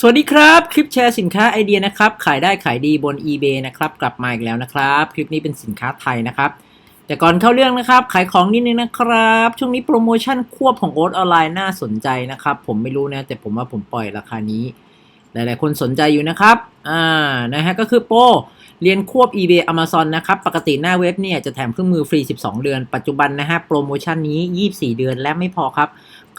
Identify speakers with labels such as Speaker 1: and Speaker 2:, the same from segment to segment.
Speaker 1: สวัสดีครับ คลิปแชร์สินค้าไอเดียนะครับ ขายได้ขายดีบน eBay นะครับกลับมาอีกแล้วนะครับ คลิปนี้เป็นสินค้าไทยนะครับ แต่ก่อนเข้าเรื่องนะครับ ขายของนิดนึงนะครับ ช่วงนี้โปรโมชั่นควบของโอ๊ตออนไลน์น่าสนใจนะครับ ผมไม่รู้นะแต่ผมว่าผมปล่อยราคานี้ หลายๆ คนสนใจอยู่นะครับอ่านะฮะก็คือโปรเรียนควบ eBay Amazon นะครับ ปกติหน้าเว็บเนี่ยจะแถมเครื่องมือฟรี 12 เดือน ปัจจุบันนะฮะโปรโมชั่นนี้ 24 เดือนและไม่พอครับ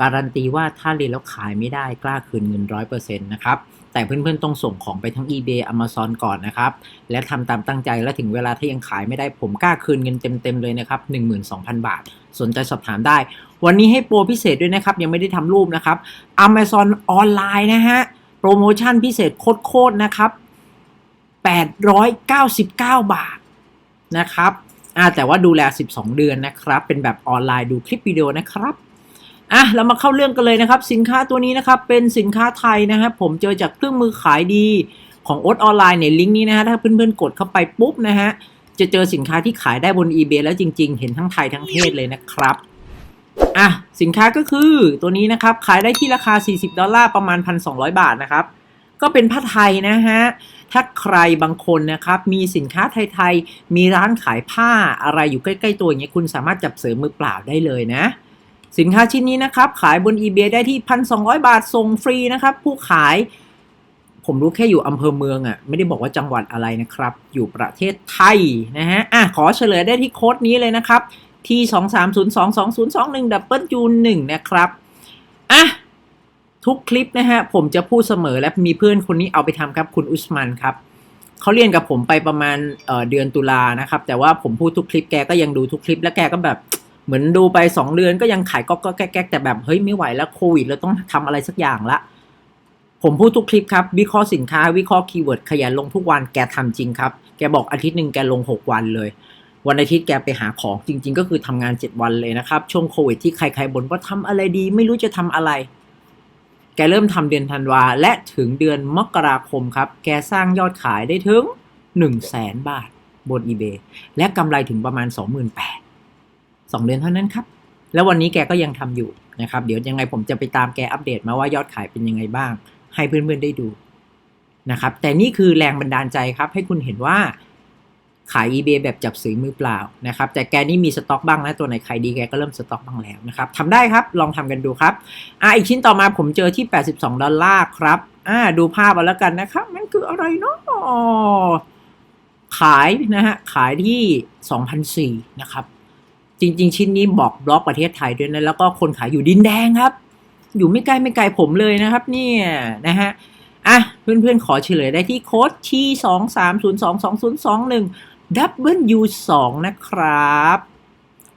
Speaker 1: การันตีว่าถ้าเรียนแล้วขายไม่ได้กล้าคืนเงิน100%นต์นะครับแต่เพื่อนๆต้องส่งของไปทั้ง eBay Amazon ก่อนนะครับ และทำตามตั้งใจและถึงเวลาถ้ายังขายไม่ได้ผมกล้าคืนเงินเต็มๆเลยนะครับ 12,000 บาท สนใจสอบถามได้ วันนี้ให้โปรพิเศษด้วยนะครับ ยังไม่ได้ทำรูปนะครับ Amazon ออนไลน์นะฮะ โปรโมชั่นพิเศษโคตรๆนะครับ 899 บาทนะครับแต่ว่าดูแล 12 เดือนนะครับ เป็นแบบออนไลน์ดูคลิปวิดีโอนะครับ อะเรามาเข้าเรื่องกันเลยนะครับ สินค้าตัวนี้นะครับเป็นสินค้าไทยนะครับ ผมเจอจากเครื่องมือขายดีของโอ๊ตออนไลน์เนี่ยลิงก์นี้นะฮะถ้าเพื่อนๆกดเข้าไปปุ๊บนะฮะจะเจอสินค้าที่ขายได้บน eBay แล้วจริง ๆ เห็นทั้งไทยทั้งเทศเลยนะครับอะสินค้าก็คือตัวนี้นะครับขายได้ที่ราคา 40 ดอลลาร์ประมาณ 1,200 บาทนะครับ ก็เป็นผ้าไทยนะฮะถ้าใครบางคนนะครับมีสินค้าไทยๆมีร้านขายผ้าอะไรอยู่ใกล้ ๆ ตัวอย่างเงี้ยคุณสามารถจับเสริมมือเปล่าได้เลยนะ สินค้าชิ้นนี้นะครับ ขายบน eBay ได้ที่ 1,200 บาทส่งฟรีนะครับ ผู้ขายผมรู้แค่อยู่อำเภอเมืองอะ่ะไม่ได้บอกว่าจังหวัดอะไรนะครับ อยู่ประเทศไทยนะฮะอะขอเฉลยได้ที่โค้ดนี้เลยนะครับ ที่ 2302221ดับเบิลจูน1นะครับอะทุกคลิปนะฮะผมจะพูดเสมอและมีเพื่อนคนนี้เอาไปทำครับคุณอุสมันครับเขาเรียนกับผมไปประมาณเเดือนตุลานะครับ แต่ว่าผมพูดทุกคลิปแกก็ยังดูทุกคลิป แล้วแกก็แบบ เหมือนดูไป 2 เดือนก็ยังขายก็ก็แก๊กแต่แบบเฮ้ยไม่ไหวแล้วโควิดเราต้องทำอะไรสักอย่างละ ผมพูดทุกคลิปครับ วิเคราะห์สินค้าวิเคราะห์คีย์เวิร์ดขยันลงทุกวันแกทำจริงครับ แกบอกอาทิตย์หนึ่งแกลง 6 วันเลย วันอาทิตย์แกไปหาของจริง ๆ ก็คือทำงาน 7 วันเลยนะครับ ช่วงโควิดที่ใครๆบ่นว่าทำอะไรดี ไม่รู้จะทำอะไร แกเริ่มทำเดือนธันวาและถึงเดือนมกราคมครับ แกสร้างยอดขายได้ถึง 1 0 0 0 0แสนบาทบน eBay และกำไรถึงประมาณ 28,000 2 เดือนเท่านั้นครับ แล้ววันนี้แกก็ยังทำอยู่นะครับ เดี๋ยวยังไงผมจะไปตามแกอัปเดตมาว่ายอดขายเป็นยังไงบ้าง ให้เพื่อนๆได้ดูนะครับ แต่นี่คือแรงบันดาลใจครับ ให้คุณเห็นว่าขาย eBay แบบจับซื้อมือเปล่านะครับ แต่แกนี่มีสต็อกบ้างนะตัวไหนขายดีแกก็เริ่มสต็อกบ้างแล้วนะครับทำได้ครับลองทำกันดูครับอ่าอีกชิ้นต่อมาผมเจอที่ 82 ดอลลาร์ครับอ่าดูภาพเอาแล้วกันนะครับ มันคืออะไรเนาะขายนะฮะขายที่ 2,004นะครับ จริง ๆ ชิ้นนี้บอกบล็อกประเทศไทยด้วยนะแล้วก็คนขายอยู่ดินแดงครับ อยู่ไม่ไกลไม่ไกลผมเลยนะครับ เนี่ยนะฮะอะเพื่อนๆ ขอเฉลยได้ที่โค้ดที่2 3 0 2 2 0 2 1 W 2นะครับ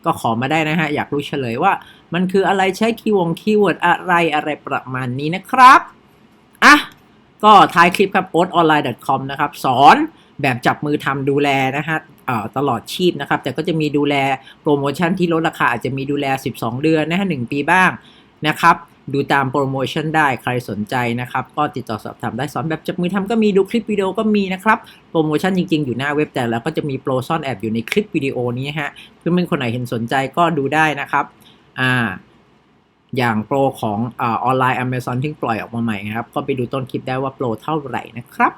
Speaker 1: ก็ขอมาได้นะฮะ อยากรู้เฉลยว่ามันคืออะไรใช้คีย์วงคีย์เวิร์ดอะไรอะไรประมาณนี้นะครับอะก็ท้ายคลิปครับ o t o n l i n e c o m นะครับ สอน แบบจับมือทำดูแลนะฮะตลอดชีพนะครับ แต่ก็จะมีดูแลโปรโมชั่นที่ลดราคาอาจจะมีดูแล 12 เดือนนะฮะ1ปีบ้างนะครับดูตามโปรโมชั่นได้ใครสนใจนะครับ ก็ติดต่อสอบถามได้สอนแบบจับมือทำก็มีดูคลิปวิดีโอก็มีนะครับ โปรโมชั่นจริงๆ อยู่หน้าเว็บแต่แล้วก็จะมีโปรซ่อนแอบอยู่ในคลิปวิดีโอนี้ฮะเพื่อนๆคนไหนเห็นสนใจก็ดูได้นะครับอ่าอย่างโปรของออนไลน์ Amazon ที่ปล่อยออกมาใหม่นะครับ ก็ไปดูต้นคลิปได้ว่าโปรเท่าไหร่นะครับ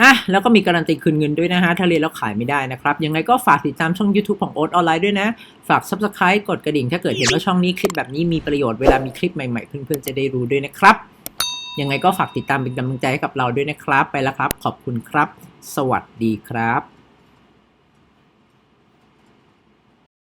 Speaker 1: อะแล้วก็มีการันตีคืนเงินด้วยนะฮะ ถ้าเรียนแล้วขายไม่ได้นะครับ ยังไงก็ฝากติดตามช่อง YouTube ของโอ๊ตออนไลน์ด้วยนะ ฝาก Subscribe กดกระดิ่ง ถ้าเกิดเห็นว่าช่องนี้คลิปแบบนี้มีประโยชน์เวลามีคลิปใหม่ๆ เพื่อนๆจะได้รู้ด้วยนะครับ ยังไงก็ฝากติดตามเป็นกำลังใจให้กับเราด้วยนะครับ ไปแล้วครับ ขอบคุณครับ สวัสดีครับ